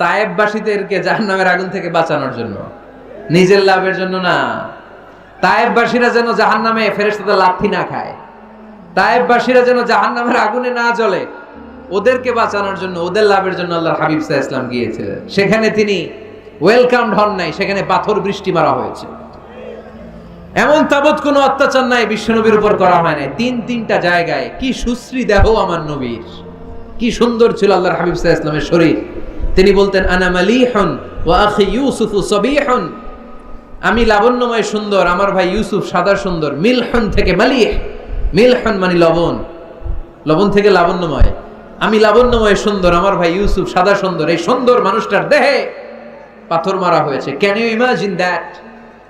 তায়েববাসীদেরকে জাহান্নামের আগুন থেকে বাঁচানোর জন্য। নিজের লাভের জন্য না। তায়েববাসীরা যেন জাহান্নামে ফেরেশতাদের লাথি না খায়। তায়েববাসীরা যেন জাহান্নামের আগুনে না জ্বলে। ওদেরকে বাঁচানোর জন্য, ওদের লাভের জন্য আল্লাহ হাবিব সাহা ইসলাম গিয়েছিলেন। সেখানে তিনি ওয়েলকাম হন নাই, সেখানে পাথর বৃষ্টি মারা হয়েছে। এমন তাবৎ কোনো অত্যাচার নাই, বিশ্বনবীর উপর করা হয় নাই। তিন তিনটা জায়গায় কি সুশ্রী দেহ আমার নবীর। কি সুন্দর ছিল আল্লাহর হাবিব সাহা ইসলামের শরীর। তিনি বলতেন, আনা মালিহন ও আখি ইউসুফু সবিহন। আমি লাবণ্যময় সুন্দর, আমার ভাই ইউসুফ সাদা সুন্দর। মিলহন থেকে মালিহ, মিলহন মানে লবণ। লবণ থেকে লাবণ্যময়। আমি লাবণ্যময় সুন্দর, আমার ভাই ইউসুফ সাদা সুন্দর। এই সুন্দর মানুষটার দেহে পাথর মারা হয়েছে। ক্যান ইউ ইমাজিন দ্যাট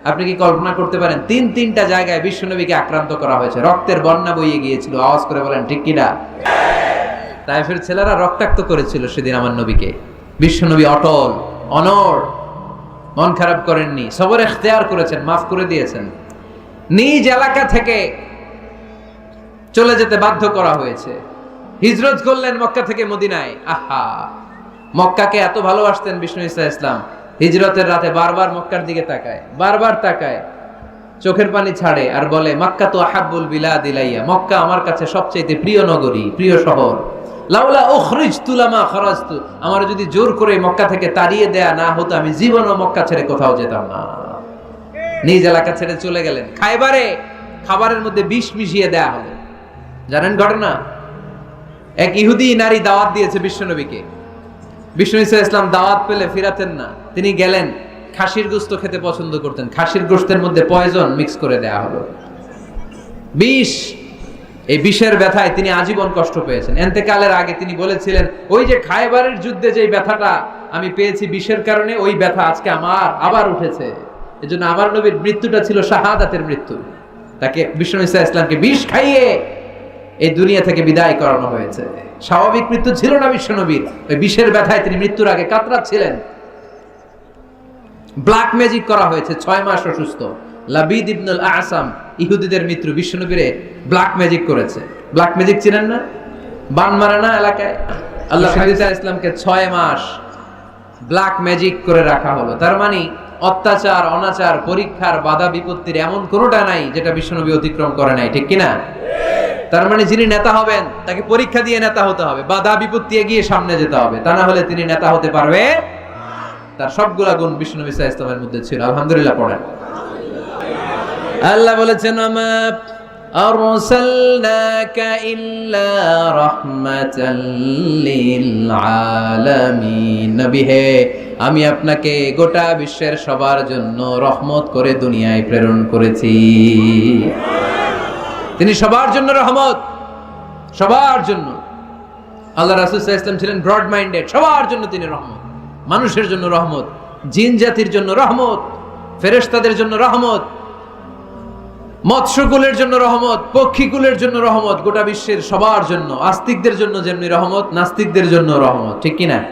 আপনি কি কল্পনা করতে পারেন? তিন তিনটা জায়গায় বিশ্বনবীকে আক্রান্ত করা হয়েছে। রক্তের বন্যা বইয়ে গিয়েছিল। আওয়াজ করে বলেন, ঠিক কিনা তাইফের ছেলেরা রক্তাক্ত করেছিল সেদিন আমার নবীকে। বিশ্বনবী অটল অনর মন খারাপ করেননি, সবর এখতেয়ার করেছেন, মাফ করে দিয়েছেন। নিজ এলাকা থেকে চলে যেতে বাধ্য করা হয়েছে। হিজরত করলেন মক্কা থেকে মদিনায়। আহা! মক্কাকে এত ভালোবাসতেন বিষ্ণু ইসা ইসলাম। হিজরতের রাতে বারবার মক্কার দিকে তাকায়, বারবার তাকায়, চোখের পানি ছাড়ে আর বলে, মক্কা তো আহাব্বুল বিলা দিলাইয়া মক্কা আমার কাছে সবচেয়ে প্রিয় নগরী, প্রিয় শহর। লাউলা উখরিজ তুলামা খরাজতু। আমার যদি জোর করে মক্কা থেকে তাড়িয়ে দেয়া না হতো, আমি জীবনও মক্কা ছেড়ে কোথাও যেতাম না। নিজ এলাকা ছেড়ে চলে গেলেন। খাইবারে খাবারের মধ্যে বিষ মিশিয়ে দেয়া হলো। জানেন ঘটনা? এক ইহুদি নারী দাওয়াত দিয়েছে বিশ্বনবীকে। বিষ্ণু ইসা ইসলাম দাওয়াত পেলে ফিরাতেন না। তিনি গেলেন, খাসির গোস্ত খেতে পছন্দ করতেন। খাসির গোস্তের মধ্যে পয়জন মিক্স করে দেয়া হলো। বিষ এই বিষের ব্যথায় তিনি আজীবন কষ্ট পেয়েছেন। এন্তেকালের আগে তিনি বলেছিলেন, ওই যে খায়বারের যুদ্ধে যে ব্যথাটা আমি পেয়েছি বিষের কারণে, ওই ব্যথা আজকে আমার আবার উঠেছে। এজন্য আমার নবীর মৃত্যুটা ছিল শাহাদাতের মৃত্যু। তাকে বিষ্ণু ইসা ইসলামকে বিষ খাইয়ে এই দুনিয়া থেকে বিদায় করানো হয়েছে। স্বাভাবিক মৃত্যু ছিল না বিশ্বনবীর ওই বিষের ব্যথায় তিনি মৃত্যুর আগে কাতরাচ্ছিলেন। ব্ল্যাক ম্যাজিক করা হয়েছে, ছয় মাস অসুস্থ। লাবিদ ইবনুল আসাম ইহুদিদের মিত্র বিশ্বনবীরে ব্ল্যাক ম্যাজিক করেছে। ব্ল্যাক ম্যাজিক চিনেন না? বান মারা না এলাকায়? আল্লাহ হাবিজা ইসলামকে ছয় মাস ব্ল্যাক ম্যাজিক করে রাখা হলো। তার মানে অত্যাচার অনাচার পরীক্ষার বাধা বিপত্তির এমন কোনোটা নাই যেটা বিশ্বনবী অতিক্রম করে নাই ঠিক কিনা? তার মানে যিনি নেতা হবেন তাকে পরীক্ষা দিয়ে নেতা হতে হবে বাধা বিপত্তি এগিয়ে সামনে যেতে হবে। তা না হলে তিনি নেতা হতে পারবে তার সবগুলা গুণ বিষ্ণু ইসা ইসলামের মধ্যে ছিল। আলহামদুলিল্লাহ পড়েন। আল্লাহ বলেছেন আমার ইল্লা হে, আমি আপনাকে গোটা বিশ্বের সবার জন্য রহমত করে দুনিয়ায় প্রেরণ করেছি। তিনি সবার জন্য রহমত, সবার জন্য। আল্লাহ রাসুল ইসলাম ছিলেন ব্রড মাইন্ডেড সবার জন্য তিনি রহমত। মানুষের জন্য রহমত, জিন জাতির জন্য রহমত, ফেরেশতাদের জন্য রহমত মৎস্যকুলের জন্য রহমত, পক্ষীকুলের জন্য রহমত, গোটা বিশ্বের সবার জন্য, আস্তিকদের জন্য যেমনি রহমত, নাস্তিকদের জন্য রহমত, ঠিক কিনা?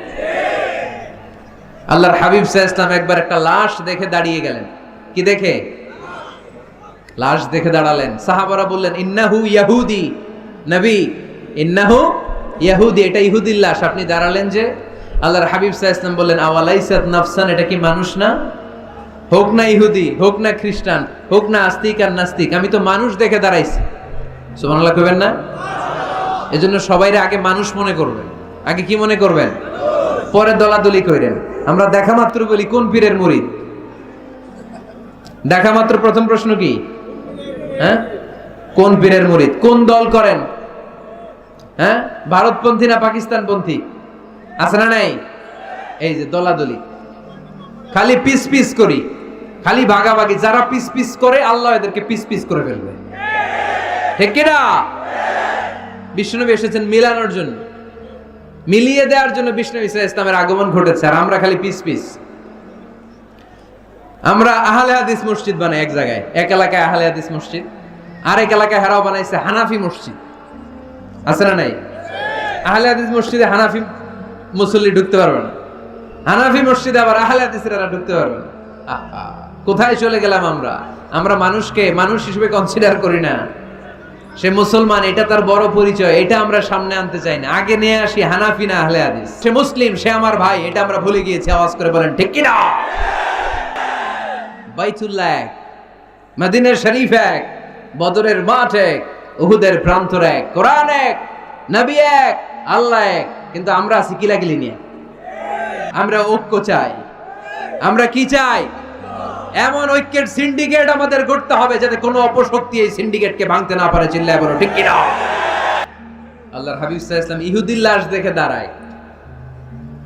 আল্লাহর হাবিব সাহা ইসলাম একবার একটা লাশ দেখে দাঁড়িয়ে গেলেন। কি দেখে? লাশ দেখে দাঁড়ালেন। সাহাবারা বললেন, ইন্নাহু ইয়াহুদি। নবী, ইন্নাহু ইয়াহুদি। এটা ইহুদির লাশ। আপনি দাঁড়ালেন যে, আল্লাহর হাবিব সাহা ইসলাম বললেন, আওয়ালাইসাত নাফসান? এটা কি মানুষ না? হোক না ইহুদি, হোক না খ্রিস্টান, হোক না আস্তিক আর নাস্তিক, আমি তো মানুষ দেখে দাঁড়াইছি। সুবহানাল্লাহ কইবেন না? এজন্য সবাইরে আগে মানুষ মনে করবেন আগে কি মনে করবেন? পরে দলাদলি কইরেন। আমরা দেখা মাত্র বলি কোন পীরের মুরিদ দেখা মাত্র প্রথম প্রশ্ন কি? হ্যাঁ? কোন পীরের মুরিদ কোন দল করেন? হ্যাঁ? ভারতপন্থী না পাকিস্তানপন্থী? আছে না নাই? এই যে দলাদলি। খালি পিস পিস করি। খালি ভাগাভাগি যারা পিস পিস করে আল্লাহ এদেরকে পিস পিস করে ফেলবে। ঠিক কিনা? বিষ্ণুনবী এসেছেন মিলানোর জন্য। মিলিয়ে দেওয়ার জন্য বিষ্ণু ইসা ইসলামের আগমন ঘটেছে আর আমরা খালি পিস পিস। আমরা আহলে হাদিস মসজিদ বানাই এক জায়গায়। এক এলাকায় আহলে হাদিস মসজিদ আর এক এলাকায় হারাও বানাইছে হানাফি মসজিদ। আছে না নাই? আহলে হাদিস মসজিদে হানাফি মুসল্লি ঢুকতে পারবে না। হানাফি মসজিদে আবার আহলে হাদিসেরা ঢুকতে পারবে না। আহা, কোথায় চলে গেলাম আমরা? আমরা মানুষকে, মানুষ হিসেবে কনসিডার করি না। সে মুসলমান, এটা তার বড় পরিচয়, এটা আমরা সামনে আনতে চাই না। আগে নিয়ে আসি হানাফি না আহলে হাদিস। সে মুসলিম, সে আমার ভাই, এটা আমরা ভুলে গিয়েছি, আওয়াজ করে বলেন, ঠিক কিনা? বাইতুল্লাহ এক, মদিনের শরীফ এক, বদরের মাঠ এক, উহুদের প্রান্তর এক, কোরআন এক, নবী এক, আল্লাহ এক, কিন্তু আমরা আছি কিলাকিলি নিয়ে। আমরা ঐক্য চাই। আমরা কি চাই? এমন ঐক্যের সিন্ডিকেট আমাদের করতে হবে যাতে কোনো অপশক্তি এই সিন্ডিকেটকে ভাঙতে না পারে, চিল্লায় বলো, ঠিক কিনা? আল্লাহর হাবিব ওয়াসাল্লাম ইহুদির লাশ দেখে দাঁড়ায়।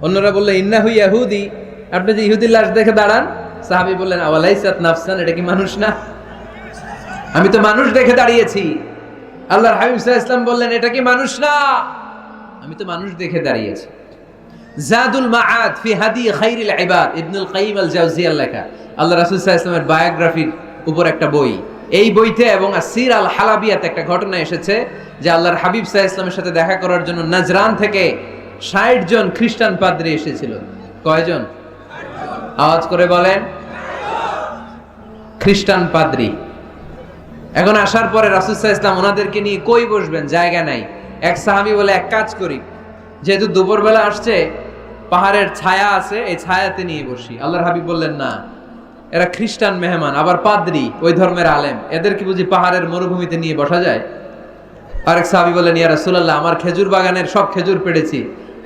অন্যরা বললেন ইন্নাহু ইয়াহুদি। আপনি যে ইহুদির লাশ দেখে দাঁড়ান, সাহাবী বললেন, আওয়ালাইসাত নাফসান? এটা কি মানুষ না? আমি তো মানুষ দেখে দাঁড়িয়েছি। আল্লাহর হাবিব ওয়াসাল্লাম বললেন, এটা কি মানুষ না? আমি তো মানুষ দেখে দাঁড়িয়েছি। জাদুল মাআদ ফি হাদি খাইরিল ইবাদ, ইবনুল কাইয়িম আল জাওজিয়ার লেখা। আল্লাহ রাসূল সাল্লাল্লাহু আলাইহি বায়োগ্রাফির উপর একটা বই। এই বইতে এবং আসির আল হালাবিয়াতে একটা ঘটনা এসেছে যে আল্লাহর হাবিব ওয়াসাল্লামের সাথে দেখা করার জন্য নাজরান থেকে 60 জন খ্রিস্টান পাদ্রী এসেছিল। কয়জন? আওয়াজ করে বলেন। খ্রিস্টান পাদ্রী। এখন আসার পরে আলাইহি ওয়াসাল্লাম ওনাদেরকে নিয়ে কই বসবেন? জায়গা নাই। এক সাহাবী বলে, এক কাজ করি। যেহেতু দুপুরবেলা আসছে পাহাড়ের ছায়া আছে, এই ছায়াতে নিয়ে বসি। আল্লাহর হাবিব বললেন, না, এরা খ্রিস্টান মেহমান, আবার পাদ্রি, ওই ধর্মের আলেম। এদের কি বুঝি পাহাড়ের মরুভূমিতে নিয়ে বসা যায়? আরেক সাহাবি বলেন ইয়া রাসূলুল্লাহ, আমার খেজুর বাগানের সব খেজুর পেড়েছি।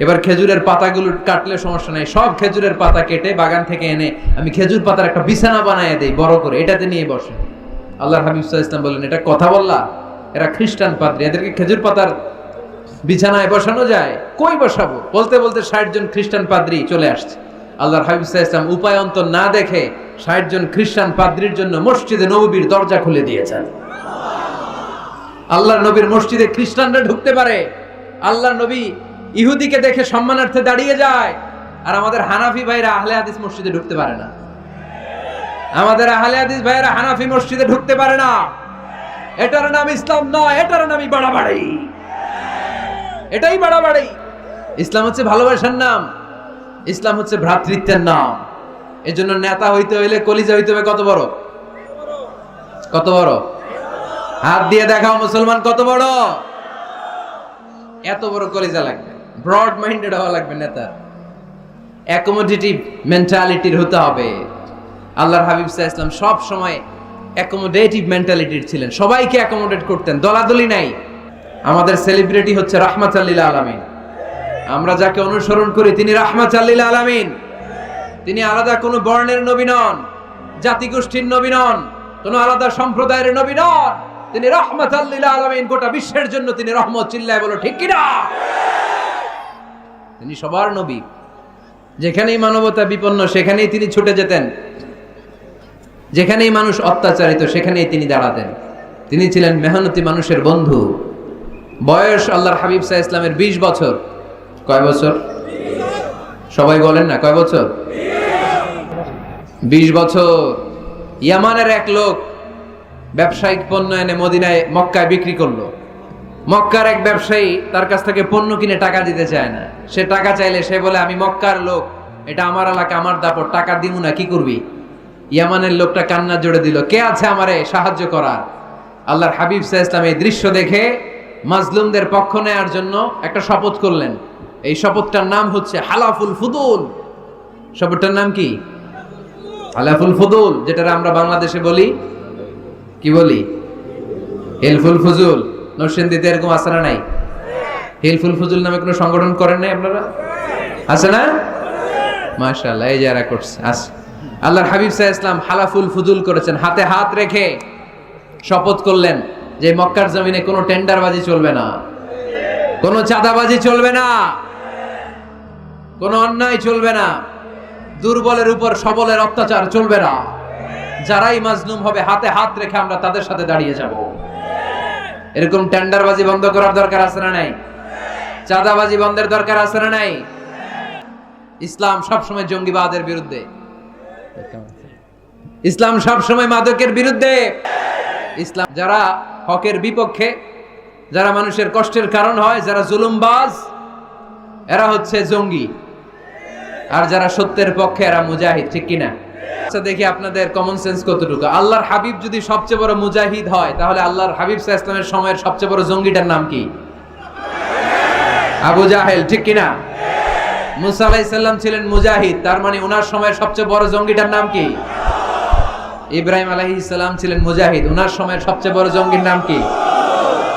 এবার খেজুরের পাতাগুলো কাটলে সমস্যা নাই। সব খেজুরের পাতা কেটে বাগান থেকে এনে আমি খেজুর পাতার একটা বিছানা বানায় দেই, বড় করে। এটাতে নিয়ে বসে। আল্লাহর হাবিব আলাইহি ওয়াসাল্লাম এটা কথা বললা? এরা খ্রিস্টান পাদ্রী, এদেরকে খেজুর পাতার বিছানায় বসানো যায়। কই বসাবো? বলতে বলতে ষাট জন খ্রিস্টান পাদ্রী চলে আসছে। আল্লাহর হাবিব সাল্লাল্লাহু উপায় অন্তর না দেখে ষাট জন খ্রিস্টান পাদ্রীর জন্য মসজিদে নববীর দরজা খুলে দিয়েছেন। আল্লাহর নবীর মসজিদে খ্রিস্টানরা ঢুকতে পারে। আল্লাহ নবী ইহুদিকে দেখে সম্মানার্থে দাঁড়িয়ে যায়। আর আমাদের হানাফি ভাইরা আহলে হাদিস মসজিদে ঢুকতে পারে না। আমাদের আহলে হাদিস ভাইরা হানাফি মসজিদে ঢুকতে পারে না। এটার নাম ইসলাম নয়, এটার নামই বাড়াবাড়ি। এটাই বাড়াবাড়ি। ইসলাম হচ্ছে ভালোবাসার নাম, ইসলাম হচ্ছে ভ্রাতৃত্বের নাম। এজন্য নেতা হইতে হইলে কলিজা হইতে হবে কত বড়? কত বড়? হাত দিয়ে দেখাও মুসলমান কত বড়? এত বড় কলিজা লাগবে ব্রড মাইন্ডেড হওয়া লাগবে নেতা। অ্যাকোমোডেটিভ মেন্টালিটির হতে হবে। আল্লাহর হাবিব সাহা ইসলাম সব সময় অ্যাকোমোডেটিভ মেন্টালিটির ছিলেন। সবাইকে অ্যাকোমোডেট করতেন, দলাদলি নাই। আমাদের সেলিব্রিটি হচ্ছে রাহমাত আল্লিল আলামিন। আমরা যাকে অনুসরণ করি, তিনি রাহমাত আল্লিল আলামিন। তিনি আলাদা কোনো বর্ণের নবী নন, জাতিগোষ্ঠীর নবী নন, কোনো আলাদা সম্প্রদায়ের নবী নন। তিনি রহমত আল্লিল আলামিন, গোটা বিশ্বের জন্য তিনি রহমত চিল্লায় বলো, ঠিক কিনা? তিনি সবার নবী। যেখানেই মানবতা বিপন্ন, সেখানেই তিনি ছুটে যেতেন। যেখানেই মানুষ অত্যাচারিত, সেখানেই তিনি দাঁড়াতেন। তিনি ছিলেন মেহনতি মানুষের বন্ধু। বয়স আল্লাহর হাবিব সাহা ইসলামের বিশ বছর। কয় বছর? সবাই বলেন না, কয় বছর? বিশ বছর। ইয়ামানের এক লোক ব্যবসায়িক পণ্য এনে মদিনায়, মক্কায় বিক্রি করল। মক্কার এক ব্যবসায়ী তার কাছ থেকে পণ্য কিনে টাকা দিতে চায় না। সে টাকা চাইলে সে বলে, আমি মক্কার লোক, এটা আমার এলাকা, আমার দাপট, টাকা দিব না, কি করবি? ইয়ামানের লোকটা কান্না জোড়ে দিল, কে আছে আমারে সাহায্য করার? আল্লাহর হাবিব সাহা ইসলাম এই দৃশ্য দেখে মাজলুমদের পক্ষ নেয়ার জন্য একটা শপথ করলেন। এই শপথটার নাম হচ্ছে হালাফুল ফুদুল। শপথটার নাম কি? হালাফুল ফুদুল যেটা আমরা বাংলাদেশে বলি, কি বলি? হেলফুল ফুজুল। নরসিংদীতে এরকম আছে না নাই? হেলফুল ফুজুল নামে কোনো সংগঠন করেন নাই আপনারা? আছে না? মাশাআল্লাহ, এই যারা করছে, আছে। আল্লাহর হাবিব সাহা ইসলাম হালাফুল ফুজুল করেছেন। হাতে হাত রেখে শপথ করলেন। যে মক্কার জমিনে কোনো টেন্ডারবাজি চলবে না, কোনো চাঁদাবাজি চলবে না, কোনো অন্যায় চলবে না, দুর্বলের উপর সবলের অত্যাচার চলবে না। যারাই মাজলুম হবে, হাতে হাত রেখে আমরা তাদের সাথে দাঁড়িয়ে যাব। এরকম টেন্ডারবাজি বন্ধ করার দরকার আছে না নাই? চাঁদাবাজি বন্ধের দরকার আছে না নাই? ইসলাম সবসময় জঙ্গিবাদের বিরুদ্ধে। ইসলাম সবসময় মাদকের বিরুদ্ধে। ইসলাম যারা হকের বিপক্ষে, যারা মানুষের কষ্টের কারণ হয়, যারা জুলুমবাজ, এরা হচ্ছে জঙ্গি। আর যারা সত্যের পক্ষে, এরা মুজাহিদ, ঠিক কিনা? আচ্ছা দেখি আপনাদের কমন সেন্স কতটুকু? আল্লাহর হাবিব যদি সবচেয়ে বড় মুজাহিদ হয়, তাহলে আল্লাহর হাবিব সাহা ইসলামের সময়ের সবচেয়ে বড় জঙ্গিটার নাম কি? আবু জাহেল, ঠিক কিনা? মুসা আলাইসাল্লাম ছিলেন মুজাহিদ, তার মানে ওনার সময়ের সবচেয়ে বড় জঙ্গিটার নাম কি? ইব্রাহিম আলাহি ইসলাম ছিলেন মুজাহিদ। ওনার সময়ের সবচেয়ে বড় জঙ্গির নাম কি?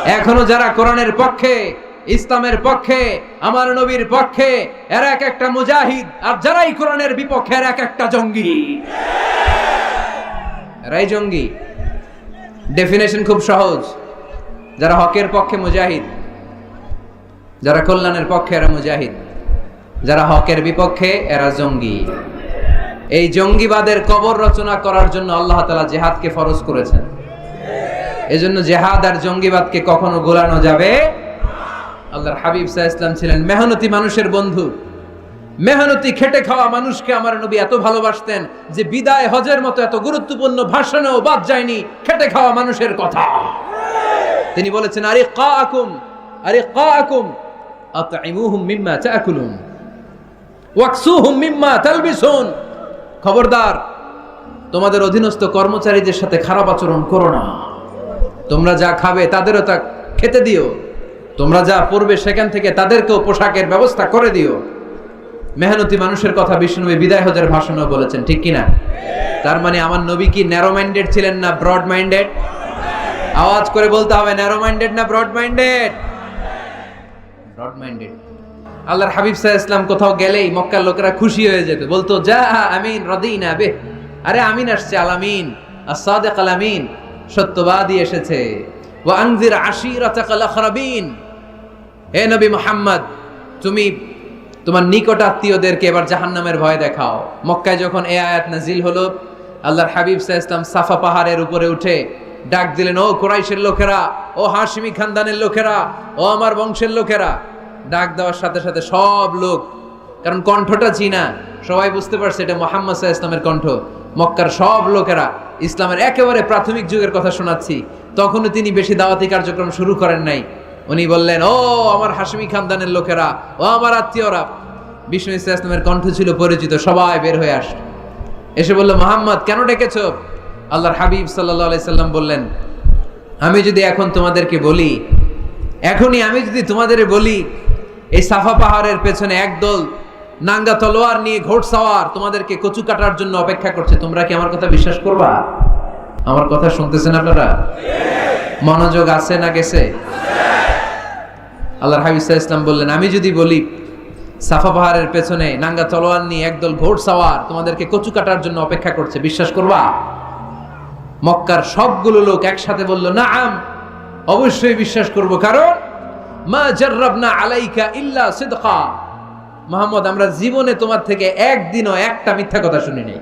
এখনও যারা কোরআনের পক্ষে, ইসলামের পক্ষে, আমার নবীর পক্ষে, এরা এক একটা মুজাহিদ, আর যারাই কোরআনের বিপক্ষে, এরা এক একটা জঙ্গি। এরাই জঙ্গি। ডেফিনেশন খুব সহজ। যারা হকের পক্ষে মুজাহিদ, যারা কল্যাণের পক্ষে এরা মুজাহিদ, যারা হকের বিপক্ষে এরা জঙ্গি। এই জঙ্গিবাদের কবর রচনা করার জন্য আল্লাহ তালা জেহাদকে ফরজ করেছেন। এজন্য জেহাদ আর জঙ্গিবাদকে কখনো গোলানো যাবে আল্লাহর হাবিব সাহা ইসলাম ছিলেন মেহনতি মানুষের বন্ধু। মেহনতি, খেটে খাওয়া মানুষকে আমার নবী এত ভালোবাসতেন যে বিদায় হজের মতো এত গুরুত্বপূর্ণ ভাষণেও বাদ যায়নি, খেটে খাওয়া মানুষের কথা। তিনি বলেছেন আরে কা আকুম আরে কা আকুম আতঈমুহুম মিম্মা তাকুলুন, ওয়াকসুহুম মিম্মা তালবিসুন। খবরদার, তোমাদের অধীনস্থ কর্মচারীদের সাথে খারাপ আচরণ করো না। তোমরা যা খাবে তাদেরও তা খেতে দিও। তোমরা যা পড়বে সেখান থেকে তাদেরকেও পোশাকের ব্যবস্থা করে দিও। মেহনতি মানুষের কথা বিষ্ণুনবী বিদায় হজের ভাষণও বলেছেন, ঠিক কিনা? তার মানে আমার নবী কি ন্যারো মাইন্ডেড ছিলেন না ব্রড মাইন্ডেড আওয়াজ করে বলতে হবে ন্যারো মাইন্ডেড না ব্রড মাইন্ডেড ব্রড মাইন্ডেড আল্লাহর হাবিব সাহা ইসলাম কোথাও গেলেই মক্কার লোকেরা খুশি হয়ে যেত। বলতো যা আমিন রদিনা বে আরে আমিন আসছে আলামিন আসাদেক আলামিন সত্যবাদী এসেছে। ও আংজির আখরাবিন। হে নবী মোহাম্মদ, তুমি তোমার নিকট আত্মীয়দেরকে এবার জাহান্নামের ভয় দেখাও। মক্কায় যখন এ আয়াত নাজিল হলো, আল্লাহর হাবিব সাহা ইসলাম সাফা পাহাড়ের উপরে উঠে ডাক দিলেন, ও কোরাইশের লোকেরা, ও হাশিমি খানদানের লোকেরা, ও আমার বংশের লোকেরা ডাক দেওয়ার সাথে সাথে সব লোক, কারণ কণ্ঠটা চিনা সবাই বুঝতে পারছে এটা মোহাম্মদ সাহা ইসলামের কণ্ঠ। মক্কার সব লোকেরা ইসলামের একেবারে প্রাথমিক যুগের কথা শোনাচ্ছি। তখনও তিনি বেশি দাওয়াতি কার্যক্রম শুরু করেন নাই। উনি বললেন, ও আমার হাসমি খানদানের লোকেরা, ও আমার আত্মীয়রা। বিষ্ণু ইসা ইসলামের কণ্ঠ ছিল পরিচিত, সবাই বের হয়ে আস। এসে বলল, মোহাম্মদ, কেন ডেকেছ? আল্লাহর হাবিব সাল্লাহ সাল্লাম বললেন, আমি যদি এখন তোমাদেরকে বলি, এখনই আমি যদি তোমাদের বলি এই সাফা পাহাড়ের পেছনে একদল নাঙ্গা তলোয়ার নিয়ে ঘোড়সাওয়ার তোমাদেরকে কচু কাটার জন্য অপেক্ষা করছে। তোমরা কি আমার কথা বিশ্বাস করবা? আমার কথা শুনতেছেন আপনারা? মনোযোগ আছে না গেছে? আল্লাহর হাবিব সাহা ইসলাম বললেন, আমি যদি বলি, সাফা পাহাড়ের পেছনে নাঙ্গা তলোয়ার নিয়ে একদল ঘোড়সাওয়ার তোমাদেরকে কচু কাটার জন্য অপেক্ষা করছে, বিশ্বাস করবা? মক্কার সবগুলো লোক একসাথে বলল না আম অবশ্যই বিশ্বাস করব। কারণ আলাইকা মোহাম্মদ, আমরা জীবনে তোমার থেকে একদিনও একটা মিথ্যা কথা শুনি নাই।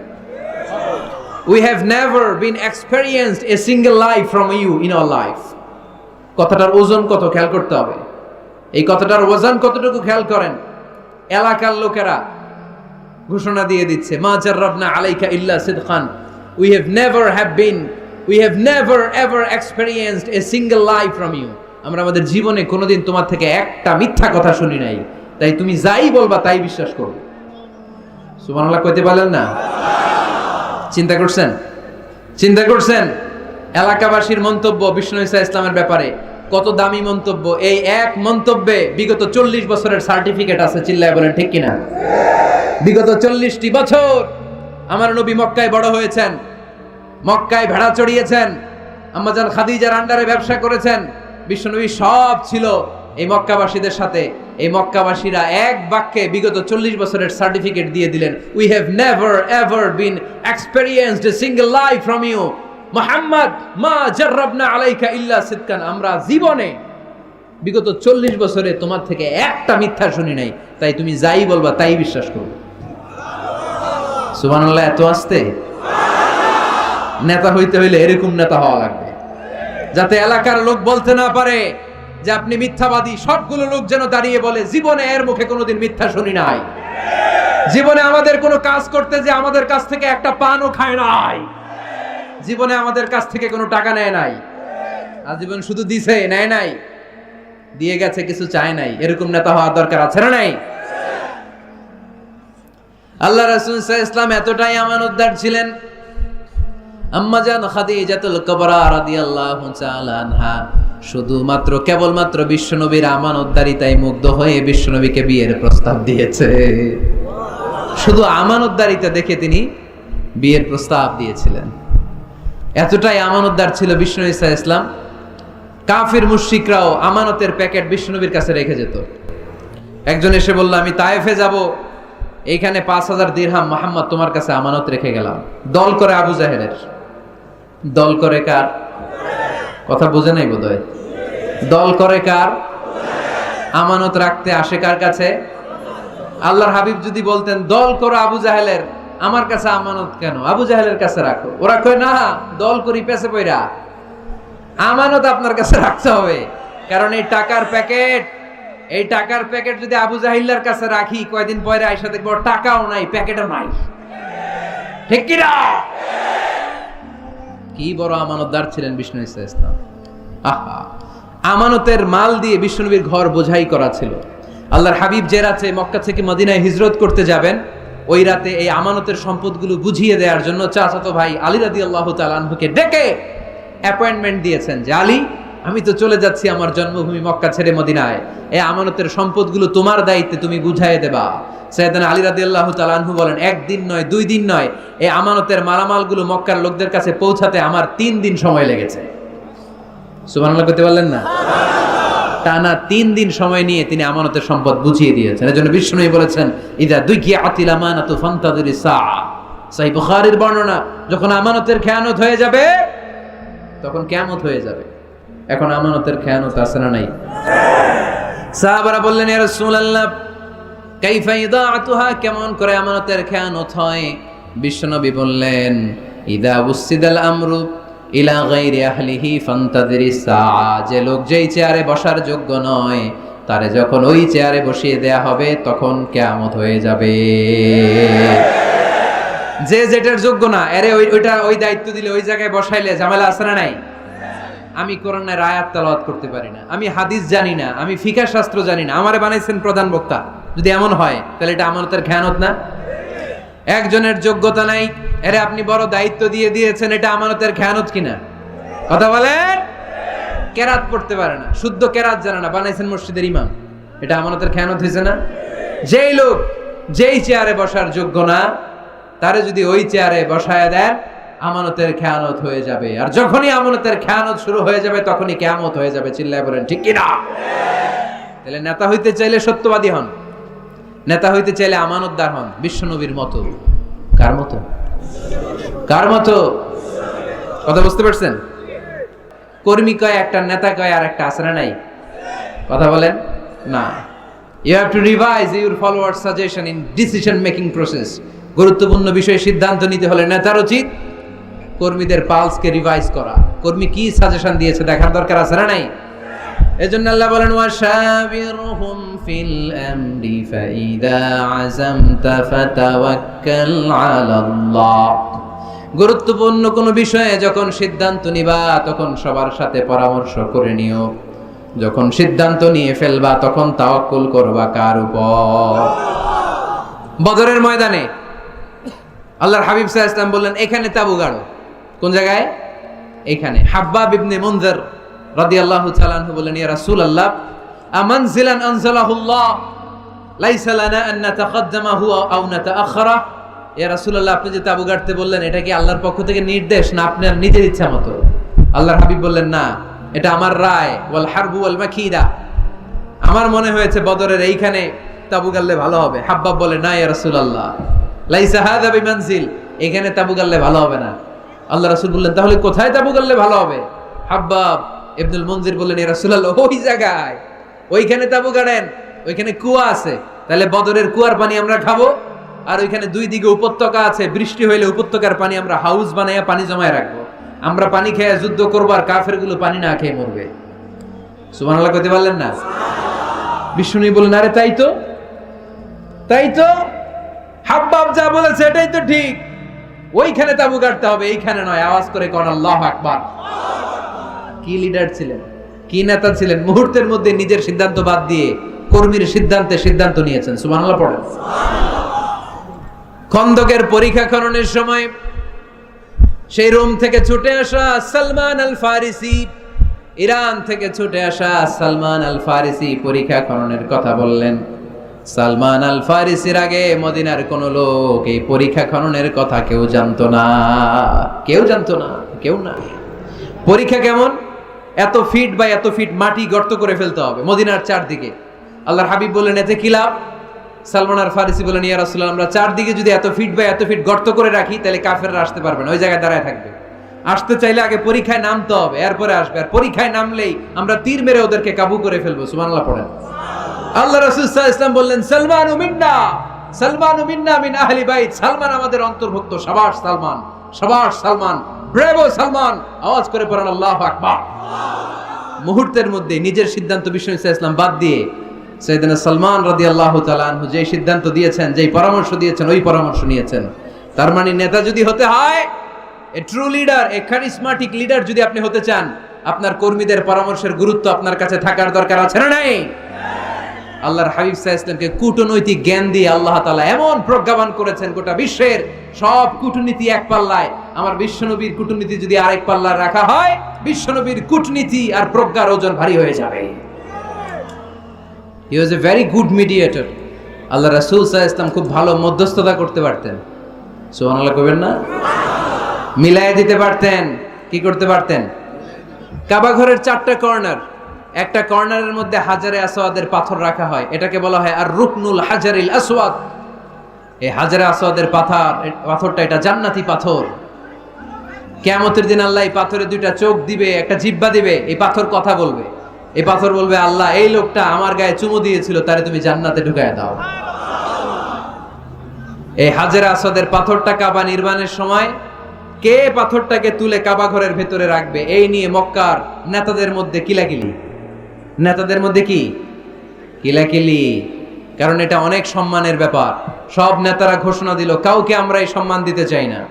We have never been experienced a single life from you in our life কথাটার ওজন কত, খেয়াল করতে হবে। এই কথাটার ওজন কতটুকু খেয়াল করেন? এলাকার লোকেরা ঘোষণা দিয়ে দিচ্ছে, মা জাররাবনা আলাইকা ইল্লা সিদখান we have never have been we have never ever experienced a single life from you আমরা আমাদের জীবনে কোনোদিন তোমার থেকে একটা মিথ্যা কথা শুনি নাই। তাই তুমি যাই বলবা, তাই বিশ্বাস করো। সুবহানাল্লাহ কইতে পারলেন না? চিন্তা করছেন? চিন্তা করছেন? এলাকাবাসীর মন্তব্য বিষ্ণু ইসা ইসলামের ব্যাপারে কত দামি মন্তব্য? এই এক মন্তব্যে বিগত চল্লিশ বছরের সার্টিফিকেট আছে, চিল্লায় বলেন, ঠিক কিনা? বিগত চল্লিশটি বছর আমার নবী মক্কায় বড় হয়েছেন, মক্কায় ভেড়া চড়িয়েছেন আম্মাজান খাদিজার আন্ডারে ব্যবসা করেছেন বিশ্বনবী সব ছিল এই মক্কাবাসীদের সাথে। এই মক্কাবাসীরা এক বাক্যে বিগত চল্লিশ বছরের সার্টিফিকেট দিয়ে দিলেন we have never ever been experienced a single life from you Muhammad, মা জাররাবনা আলাইকা ইল্লা সিদকান। আমরা জীবনে বিগত চল্লিশ বছরে তোমার থেকে একটা মিথ্যা শুনি নাই। তাই তুমি যাই বলবা তাই বিশ্বাস করো। সুবহানাল্লাহ, এত আসতে? নেতা হইতে হইলে এরকম নেতা হওয়া লাগবে। যাতে এলাকার লোক বলতে না পারে যে আপনি মিথ্যাবাদী, সবগুলো লোক যেন দাঁড়িয়ে বলে, জীবনে এর মুখে কোনোদিন মিথ্যা শুনি নাই। জীবনে আমাদের কোনো কাজ করতে যে আমাদের কাছ থেকে একটা পানও খায় নাই। জীবনে আমাদের কাছ থেকে কোনো টাকা নেয় নাই। আজীবন শুধু দিছে, নেয় নাই। দিয়ে গেছে, কিছু চায় নাই। এরকম নেতা হওয়ার দরকার আছে না নাই? আল্লাহ রাসূল ইসলাম এতটাই আমানতদার ছিলেন আম্মাজান খাদিজাতুল কুবরা রাদিয়াল্লাহু তাআলা আনহা। শুধুমাত্র, কেবলমাত্র বিশ্বনবীর আমানতদারিতায় মুগ্ধ হয়ে বিশ্বনবীকে বিয়ের প্রস্তাব দিয়েছে। শুধু আমানতদারিতা দেখে তিনি বিয়ের প্রস্তাব দিয়েছিলেন। এতটাই আমানতদার ছিল বিষ্ণু ইসা ইসলাম কাফির মুশরিকরাও আমানতের প্যাকেট বিষ্ণুনবীর কাছে রেখে যেত। একজন এসে বলল, আমি তায়েফে যাব, এইখানে পাঁচ হাজার দিরহাম মোহাম্মদ তোমার কাছে আমানত রেখে গেলাম। দল করে আবু জাহেলের। দল করে কার? কথা বোঝে নাই বোধ দল করে কার? আমানত রাখতে আসে কার কাছে? আল্লাহর হাবিব যদি বলতেন, দল করো আবু জাহেলের, আমার কাছে আমানত কেন? আবু জাহেলের কাছে রাখো। ওরা কয়, না, দল করি পেছে পইরা। আমানত আপনার কাছে রাখতে হবে। কারণ এই টাকার প্যাকেট, এই টাকার প্যাকেট যদি আবু জাহিল্লার কাছে রাখি, কয়দিন পরে আইসা দেখব টাকাও নাই, প্যাকেটও নাই। ঠিক কি না কি বড় আমানতদার ছিলেন বিষ্ণু ইসা ইসলাম? আহা, আমানতের মাল দিয়ে বিষ্ণুনবীর ঘর বোঝাই করা ছিল। আল্লাহর হাবিব যে রাতে মক্কা থেকে মদিনায় হিজরত করতে যাবেন, ওই রাতে এই আমানতের সম্পদগুলো বুঝিয়ে দেওয়ার জন্য চাচাতো ভাই আলী রাদি আল্লাহ তালকে ডেকে অ্যাপয়েন্টমেন্ট দিয়েছেন যে, আলী আমি তো চলে যাচ্ছি আমার জন্মভূমি মক্কা ছেড়ে মদিনায়। এ আমানতের সম্পদগুলো তোমার দায়িত্বে তুমি বুঝাই দেবা। সৈয়দান আলী রাদি আল্লাহ তালানহু বলেন, একদিন নয়, দুই দিন নয় এই আমানতের মালামালগুলো মক্কার লোকদের কাছে পৌঁছাতে আমার তিন দিন সময় লেগেছে। সুবহানাল্লাহ করতে পারলেন না? টানা তিন দিন সময় নিয়ে তিনি আমানতের সম্পদ বুঝিয়ে দিয়েছেন। এজন্য বিষ্ণু বলেছেন, ইদা দুই কি আতিল আমানাতু ফান্তাদিরি সা বুখারীর বর্ণনা, যখন আমানতের খেয়ানত হয়ে যাবে, তখন কিয়ামত হয়ে যাবে। এখন আমানতের খেয়ানত আছে না নাই? সাহাবারা বললেন, ইয়া রাসূলুল্লাহ, কাইফা ইদাআতুহা? কেমন করে আমানতের খেয়ানত হয়? বিশ্বনবী বললেন, ইদা উসিদাল আমরু ইলা গাইরি আহলিহি ফান্তাদিরি সাআ যে লোক যেই চেয়ারে বসার যোগ্য নয়, তারে যখন ওই চেয়ারে বসিয়ে দেয়া হবে, তখন কেয়ামত হয়ে যাবে। যে যেটার যোগ্য না আরে ওই, ওইটা ওই দায়িত্ব দিলে ওই জায়গায় বসাইলে ঝামেলা আছে না নাই? আমি কোরআনের আয়াত তেলাওয়াত করতে পারি না, আমি হাদিস জানি না, আমি ফিকা শাস্ত্র জানি না, আমারে বানাইছেন প্রধান বক্তা। যদি এমন হয়, তাহলে এটা আমানতের খেয়ানত না? একজনের যোগ্যতা নাই, এরে আপনি বড় দায়িত্ব দিয়ে দিয়েছেন, এটা আমানতের খেয়ানত কিনা? কথা বলেন? কেরাত পড়তে পারে না, শুদ্ধ কেরাত জানে না, বানাইছেন মসজিদের ইমাম। এটা আমানতের খেয়ানত হয়েছে না? যেই লোক যেই চেয়ারে বসার যোগ্য না, তারে যদি ওই চেয়ারে বসায় দেন আমানতের খেয়ানত হয়ে যাবে। আর যখনই আমানতের খেয়ানত শুরু হয়ে যাবে, তখনই কেয়ামত হয়ে যাবে। চিল্লায় বলেন, ঠিক কিনা? তাহলে নেতা হইতে চাইলে সত্যবাদী হন, নেতা হইতে চাইলে আমানতদার হন, বিশ্বনবীর মতো। কার মতো? কার মতো? কথা বুঝতে পারছেন? কর্মী কয়, একটা নেতা কয়, আর একটা আসরা নাই। কথা বলেন? না। You have to revise your follower suggestion in decision making process গুরুত্বপূর্ণ বিষয়ে সিদ্ধান্ত নিতে হলে নেতার উচিত কর্মীদের পালসকে রিভাইজ করা। কর্মী কি সাজেশন দিয়েছে দেখার দরকার আছে না নাই? এজন্য আল্লাহ বলেন, ওয়াশাবিরহুম ফিল আমরি ফাইদা আযামতা ফাতাওয়াক্কাল আলাল্লাহ। গুরুত্বপূর্ণ কোনো বিষয়ে যখন সিদ্ধান্ত নিবা, তখন সবার সাথে পরামর্শ করে নিও। যখন সিদ্ধান্ত নিয়ে ফেলবা, তখন তাওয়াক্কুল করবা কার উপর? বদরের ময়দানে। আল্লাহর হাবিব সাহা ইসলাম বললেন, এখানে তাবু গাড়ো। কোন জায়গায়? এখানে হাব্বাব ইবনে মুনজার রাদিয়াল্লাহু তাআলা আনহু বললেন ইয়া রাসূলুল্লাহ, আমানজিলান আনজালাহুল্লাহ, লাইসা লানা আন নাতাকাদ্দামাহু আও নাতাআখারা? ইয়া রাসূলুল্লাহ, আপনি যে তাবু গাড়তে বললেন, এটা কি আল্লাহর পক্ষ থেকে নির্দেশ না আপনার নিজের ইচ্ছা মতো? আল্লাহর হাবিব বললেন, না, এটা আমার রায়, ওয়াল হারবু ওয়াল মাকিদা। আমার মনে হয়েছে বদরের এইখানে তাবু গাললে ভালো হবে। হাব্বাব বলে, না, ইয়া রাসূলুল্লাহ, লাইসা হাদা বিমানজিল, এখানে তাবু গাললে ভালো হবে না। আল্লাহ রাসূল বললেন, তাহলে কোথায় তাবু গাললে ভালো হবে? হাব্বাব ইবনুল মনজির বললেন ইয়া রাসূলুল্লাহ, ওই জায়গায়। ওইখানে তাবু গাড়েন ওইখানে কুয়া আছে। তাহলে বদরের কুয়ার পানি আমরা খাব, আর ওইখানে দুই দিকে উপত্যকা আছে। বৃষ্টি হইলে উপত্যকার পানি আমরা হাউস বানাইয়া পানি জমায় রাখব। আমরা পানি খেয়ে যুদ্ধ করব, আর কাফেরগুলো পানি না খেয়ে মরবে। সুবহানাল্লাহ কইতে পারলেন না? বিষ্ণু বললেন, আরে তাই তো তাই তো। হাব্বাব যা বলেছে, এটাই তো ঠিক। ওইখানে তাবু গাড়তে হবে, এইখানে নয়, আওয়াজ করে কোন, আল্লাহ আকবার। কি লিডার ছিলেন? কি নেতা ছিলেন? মুহূর্তের মধ্যে নিজের সিদ্ধান্ত বাদ দিয়ে কর্মীর সিদ্ধান্তে সিদ্ধান্ত নিয়েছেন। সুবহানাল্লাহ পড়েন। খন্দকের পরীক্ষা খননের সময় সেই রোম থেকে ছুটে আসা সালমান আল ফারিসি ইরান থেকে ছুটে আসা সালমান আল ফারিসি পরীক্ষা খননের কথা বললেন। সালমান আল ফারিসির আগে মদিনার কোন লোক এই পরীক্ষা খননের কথা কেউ জানতো না। কেউ জানতো না, কেউ না। পরীক্ষা কেমন? এত ফিট বা এত ফিট মাটি গর্ত করে ফেলতে হবে মদিনার চারদিকে। আল্লাহর হাবিব বললেন, এতে কি লাভ? সালমান আর ফারিসি বলেন ইয়া রাসূলুল্লাহ, আমরা চারদিকে যদি এত ফিট বা এত ফিট গর্ত করে রাখি, তাহলে কাফেররা আসতে পারবে না। ওই জায়গায় দাঁড়ায় থাকবে। আসতে চাইলে আগে পরীক্ষায় নামতে হবে, এরপরে আসবে। আর পরীক্ষায় নামলেই আমরা তীর মেরে ওদেরকে কাবু করে ফেলব। সুবহানাল্লাহ, পড়েন। আল্লাহ রাসূল ওয়াসাল্লাম বললেন, সালমান মিন্না সালমান মিন্না মিন আহলি বাইত। সালমান আমাদের অন্তর্ভুক্ত সাবাস সালমান সাবাস সালমান। ব্রেভো সালমান! আওয়াজ করে পড়েন, আল্লাহু আকবার! মুহূর্তের মধ্যে নিজের সিদ্ধান্ত বিশ্ব ইসলাম বাদ দিয়ে সৈয়দনা সালমান রাদি আল্লাহ তালু যে সিদ্ধান্ত দিয়েছেন, যেই পরামর্শ দিয়েছেন, ওই পরামর্শ নিয়েছেন। তার মানে নেতা যদি হতে হয়, a true leader a charismatic leader যদি আপনি হতে চান, আপনার কর্মীদের পরামর্শের গুরুত্ব আপনার কাছে থাকার দরকার আছে না নাই? আল্লাহর হাবিব সাহা ইসলামকে কূটনৈতিক জ্ঞান দিয়ে আল্লাহ তালা এমন প্রজ্ঞাবান করেছেন গোটা বিশ্বের সব কূটনীতি এক পাল্লায়। আমার বিশ্বনবীর কূটনীতি যদি আরেক পাল্লায় রাখা হয়, বিশ্বনবীর কূটনীতি আর প্রজ্ঞার ওজন ভারী হয়ে যাবে। He was a very good mediator আল্লাহ রাসূল সাল্লাল্লাহু ইসলাম খুব ভালো মধ্যস্থতা করতে পারতেন। সুবহানাল্লাহ কইবেন না? মিলায়ে দিতে পারতেন। কি করতে পারতেন? কাবা ঘরের চারটা কর্নার। একটা কর্নারের মধ্যে হাজারে আসওয়াদের পাথর রাখা হয়। এটাকে বলা হয় আর রুকনুল হাজারিল আসওয়াদ। এই হাজারে আসওয়াদের পাথর পাথরটা এটা জান্নাতি পাথর। কেয়ামতের দিন আল্লাহ এই পাথরে দুইটা চোখ দিবে, একটা জিব্বা দিবে, এই পাথর কথা বলবে। এই পাথর বলবে, আল্লাহ, এই লোকটা আমার গায়ে চুমু দিয়েছিল, তারে তুমি জান্নাতে ঢুকায় দাও। এই হাজার আসাদের পাথরটা কাবা নির্মাণের সময় কে পাথরটাকে তুলে কাবা ঘরের ভেতরে রাখবে? এই নিয়ে মক্কার নেতাদের মধ্যে কিলাকিলি। নেতাদের মধ্যে কি? কিলাকিলি। কারণ এটা অনেক সম্মানের ব্যাপার। সব নেতারা ঘোষণা দিল, কাউকে আমরা এই সম্মান দিতে চাই না।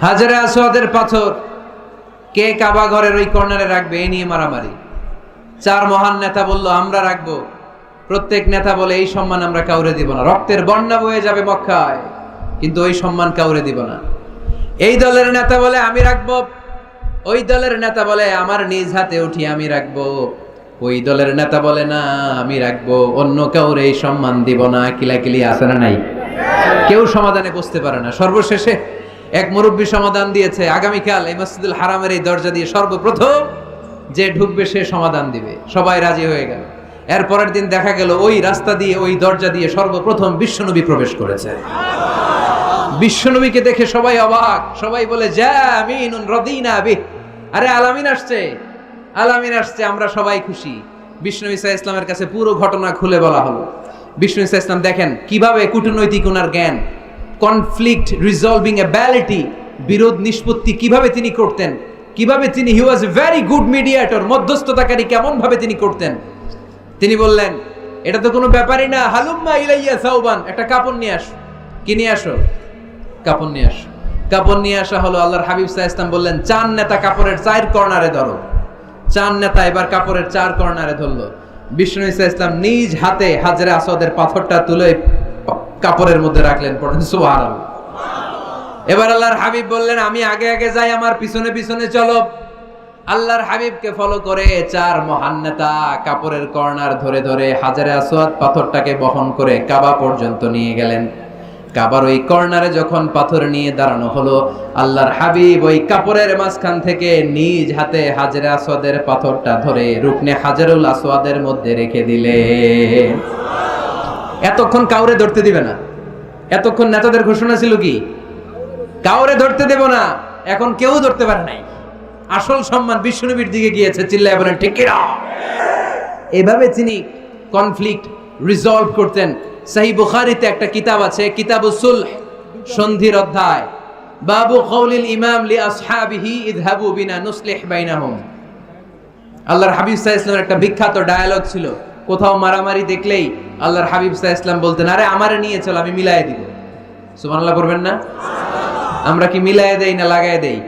হাজারে আসওয়াদের পাথর। কে কাবা ঘরের ওই কর্নারে রাখবে এই নিয়ে মারামারি। চার মহান নেতা বলল, আমরা রাখব। প্রত্যেক নেতা বলে, এই সম্মান আমরা কাউরে দিব না। রক্তের বন্যা বয়ে যাবে মক্কায়, কিন্তু ওই সম্মান কাউরে দিব না। এই দলের নেতা বলে, আমি রাখব। ওই দলের নেতা বলে, আমার নিজ হাতে উঠি আমি রাখব। ওই দলের নেতা বলে, না, আমি রাখব। অন্য কাউরে এই সম্মান দিব না। কিলাকিলি আছে না নাই? কেউ সমাধানে বসতে পারে না। সর্বশেষে এক মুরব্বী সমাধান দিয়েছে। আগামীকাল এই মসজিদুল হারামের এই দরজা দিয়ে সর্বপ্রথম যে ঢুকবে, সে সমাধান দিবে। সবাই রাজি হয়ে গেল। এর পরের দিন দেখা গেল, ওই রাস্তা দিয়ে, ওই দরজা দিয়ে সর্বপ্রথম বিশ্বনবী প্রবেশ করেছে। বিশ্বনবীকে দেখে সবাই অবাক। সবাই বলে যা আমিনুন রদিনা বিহ। আরে, আলামিন আসছে। আলামিন আসছে, আমরা সবাই খুশি। বিষ্ণু ইসা ইসলামের কাছে পুরো ঘটনা খুলে বলা হলো। বিষ্ণু ইসা ইসলাম দেখেন, কীভাবে কূটনৈতিক ওনার জ্ঞান কনফ্লিক্ট রিজলভিং অ্যাবিলিটি বিরোধ নিষ্পত্তি কীভাবে তিনি করতেন, কীভাবে তিনি he was very good mediator মধ্যস্থতাকারী কেমন ভাবে তিনি করতেন। তিনি বললেন, এটা তো কোনো ব্যাপারই না, হালুম্মা ইলাইয়া সাউবান একটা কাপড় নিয়ে আসো। কি নিয়ে আসো? কাপড় নিয়ে আসো। কাপড় নিয়ে আসা হলো, আল্লাহর হাবিব সাহা ইসলাম বললেন চান নেতা কাপড়ের চার কর্নারে ধরো। চান নেতা এবার কাপড়ের চার কর্নারে ধরলো। বিষ্ণু ইসা ইসলাম নিজ হাতে হাজরে আসাদের পাথরটা তুলে কাপড়ের মধ্যে রাখলেন, পড়েন সুবহান এবার আল্লাহর হাবিব বললেন, আমি আগে আগে যাই, আমার পিছনে পিছনে চলো। আল্লাহর হাবিবকে ফলো করে চার মহান নেতা কাপড়ের কর্নার ধরে ধরে হাজারে আসওয়াদ পাথরটাকে বহন করে কাবা পর্যন্ত নিয়ে গেলেন। কাবার ওই কর্নারে যখন পাথর নিয়ে দাঁড়ানো হলো, আল্লাহর হাবিব ওই কাপড়ের মাঝখান থেকে নিজ হাতে হাজরে আসওয়াদের পাথরটা ধরে রুকনে হাজারুল আসওয়াদের মধ্যে রেখে দিলে। এতক্ষণ কাউরে ধরতে দিবে না। এতক্ষণ নেতাদের ঘোষণা ছিল কি? কাউরে ধরতে দেব না, এখন কেউ ধরতে পারে নাই। আসল সম্মান বিশ্বনবীর দিকে গিয়েছে, চিল্লায় বলেন, ঠিক এভাবে তিনি কনফ্লিক্ট রিজলভ করতেন। সাহি বুখারিতে একটা কিতাব আছে সন্ধির অধ্যায়। বাবু কৌলিল ইমাম লি আসহাবিহি ইদহাবু বিনা নুসলিহ বাইনাহুম। আল্লাহর হাবিব সাহা ইসলামের একটা বিখ্যাত ডায়ালগ ছিল, কোথাও মারামারি দেখলেই আল্লাহর হাবিব সাহা ইসলাম বলতেন, আরে আমারে নিয়ে চল, আমি মিলাই দিব। সুবহানাল্লাহ করবেন না? আমরা কি মিলাই দেই না লাগাই দেই?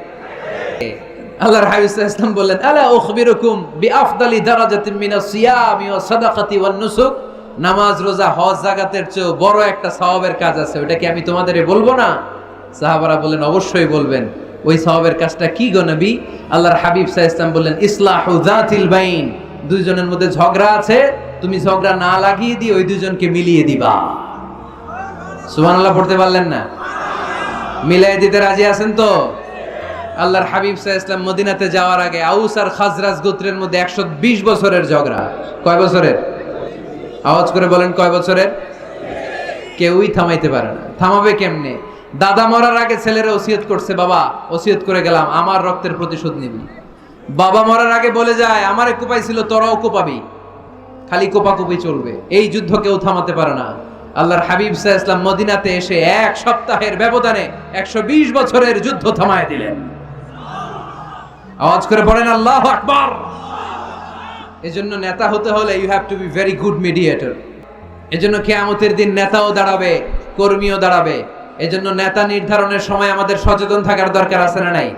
আল্লাহর হাবিব আলাইহি ওয়াসাল্লাম বললেন, আলা উখবিরুকুম বিআফদালি দারাজাতিন মিনাস সিয়ামি সাদাকাতি ওয়ান নুসুক? নামাজ, রোজা, হজ জাগাতের চেয়েও বড় একটা সওয়াবের কাজ আছে। ওটা কি আমি তোমাদের বলব না? সাহাবারা বললেন, অবশ্যই বলবেন। ওই সওয়াবের কাজটা কি গো নবী? আল্লাহর হাবিব সাহ ইসলাম বললেন, ইসলাহু জাতিল বাইন। দুইজনের মধ্যে ঝগড়া আছে, তুমি ঝগড়া না লাগিয়ে দিয়ে ওই দুজনকে মিলিয়ে দিবা। সুবহানাল্লাহ, পড়তে পারলেন না? মিলাই দিতে রাজি আছেন তো? আল্লাহর হাবিব সাহ ইসলাম মদিনাতে যাওয়ার আগে আউস আর খাজরাজ গোত্রের মধ্যে একশো বিশ বছরের ঝগড়া। কয় বছরের? আওয়াজ করে বলেন, কয় বছরের? কেউই থামাইতে পারে না। থামাবে কেমনে? দাদা মরার আগে ছেলেরা ওসিয়ত করছে, বাবা, ওসিয়ত করে গেলাম, আমার রক্তের প্রতিশোধ নিবি। বাবা মরার আগে বলে যায়, আমার এক আমারে কোপাইছিল, তোরাও কোপাবি। খালি কোপাকুপি চলবে। এই যুদ্ধ কেউ থামাতে পারে না। আল্লাহর হাবিব সাহ ইসলাম মদিনাতে এসে এক সপ্তাহের ব্যবধানে একশো বিশ বছরের যুদ্ধ থামায় দিলেন। আওয়াজ করে পড়েন আল্লাহ আকবার। এজন্য নেতা হতে হলে you have to be very good mediator এজন্য কেয়ামতের দিন নেতাও দাঁড়াবে, কর্মীও দাঁড়াবে। এজন্য নেতা নির্ধারণের সময় আমাদের সচেতন থাকার দরকার আছে না নাই?